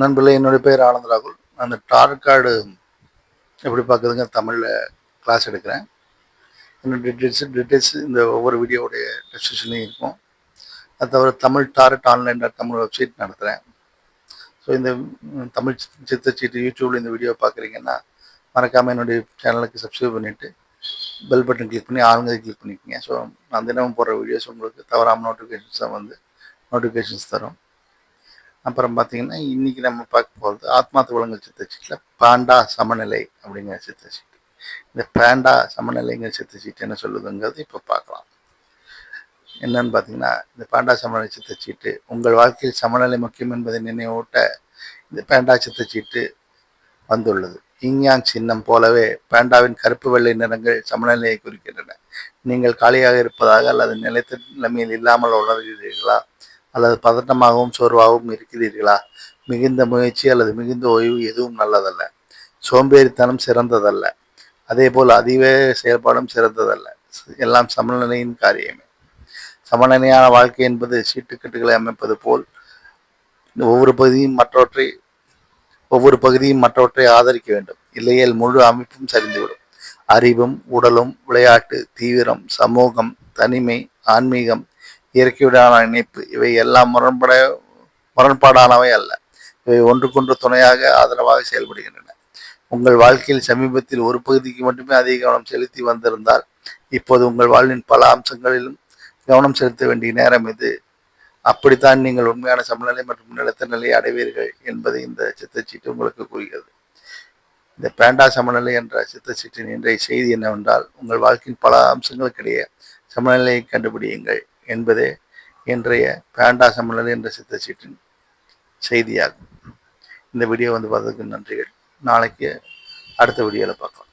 நண்பர்களே என்னுடைய பேர் ஆனந்த் ராகுல். அந்த டார்க் கார்டு எப்படி பார்க்குறதுங்க தமிழில் கிளாஸ் எடுக்கிறேன். என்னோட டீட்டெயில்ஸ் டீட்டெயில்ஸ் இந்த ஒவ்வொரு வீடியோவுடைய டிஸ்கிரிப்ஷன்லையும் இருக்கும். அது தவிர தமிழ் டார்ட் ஆன்லைன் டாட் தமிழ் வெப்சைட் நடத்துகிறேன் ஸோ இந்த தமிழ் சித்தச்சீட்டு யூடியூப்பில் இந்த வீடியோ பார்க்குறீங்கன்னா மறக்காமல் என்னுடைய சேனலுக்கு சப்ஸ்கிரைப் பண்ணிவிட்டு பெல் பட்டன் கிளிக் பண்ணி ஆளுங்க கிளிக் பண்ணிக்கோங்க. ஸோ நான் தினமும் போடுற வீடியோஸ் உங்களுக்கு தவறாமல் நோட்டிஃபிகேஷன்ஸாக வந்து நோட்டிஃபிகேஷன்ஸ் தரும். அப்புறம் பார்த்தீங்கன்னா இன்றைக்கி நம்ம பார்க்க போகிறது ஆத்மாத்து வழங்கல் சித்தச்சீட்டில் பாண்டா சமநிலை அப்படிங்கிற சித்தச்சீட்டு இந்த பாண்டா சமநிலைங்கிற சித்தச்சீட்டு என்ன சொல்லுதுங்கிறது இப்போ பார்க்கலாம். என்னன்னு பார்த்தீங்கன்னா இந்த பாண்டா சமநிலை சித்தச்சீட்டு உங்கள் வாழ்க்கையில் சமநிலை முக்கியம் என்பதை நினைவூட்ட இந்த பேண்டா சித்தச்சீட்டு வந்துள்ளது. இங்யாங் சின்னம் போலவே பேண்டாவின் கருப்பு வெள்ளை நிறங்கள் சமநிலையை குறிக்கின்றன. நீங்கள் காலியாக இருப்பதாக அல்லது நிலைத்த நிலைமையில் இல்லாமல் உணர்கிறீர்களா? அல்லது பதட்டமாகவும் சோர்வாகவும் இருக்கிறீர்களா? மிகுந்த முயற்சி அல்லது மிகுந்த ஓய்வு எதுவும் நல்லதல்ல. சோம்பேறித்தனம் சிறந்ததல்ல. அதேபோல் அதிவேக செயல்பாடும் சிறந்ததல்ல. எல்லாம் சமநிலையின் காரியமே. சமநிலையான வாழ்க்கை என்பது சீட்டுக்கட்டுகளை அமைப்பது போல் ஒவ்வொரு பகுதியும் மற்றவற்றை ஒவ்வொரு பகுதியும் மற்றவற்றை ஆதரிக்க வேண்டும். இல்லையேல் முழு அமைப்பும் சரிந்துவிடும். அறிவும் உடலும் விளையாட்டு தீவிரம் சமூகம் தனிமை ஆன்மீகம் இயற்கையுடனான இணைப்பு. இவை எல்லாம் முரண்பட முரண்பாடானவை அல்ல. இவை ஒன்றுக்கொன்று துணையாக ஆதரவாக செயல்படுகின்றன. உங்கள் வாழ்க்கையில் சமீபத்தில் ஒரு பகுதிக்கு மட்டுமே அதிக கவனம் செலுத்தி வந்திருந்தால் இப்போது உங்கள் வாழ்வின் பல அம்சங்களிலும் கவனம் செலுத்த வேண்டிய நேரம் இது. அப்படித்தான் நீங்கள் உண்மையான சமநிலை மற்றும் நிலைத்த நிலையை அடைவீர்கள் என்பதை இந்த சித்தச்சீட்டு உங்களுக்கு கூறுகிறது. இந்த பேண்டா சமநிலை என்ற சித்தச்சீட்டின் இன்றைய செய்தி என்னவென்றால் உங்கள் வாழ்க்கையின் பல அம்சங்களுக்கிடையே சமநிலையை கண்டுபிடியுங்கள். என்பதே இன்றைய பேண்டா சமநிலை என்ற சித்தச்சீட்டின் செய்தியாகும். இந்த வீடியோ வந்து பார்த்ததுக்கு நன்றிகள். நாளைக்கு அடுத்த வீடியோவில் பார்க்கலாம்.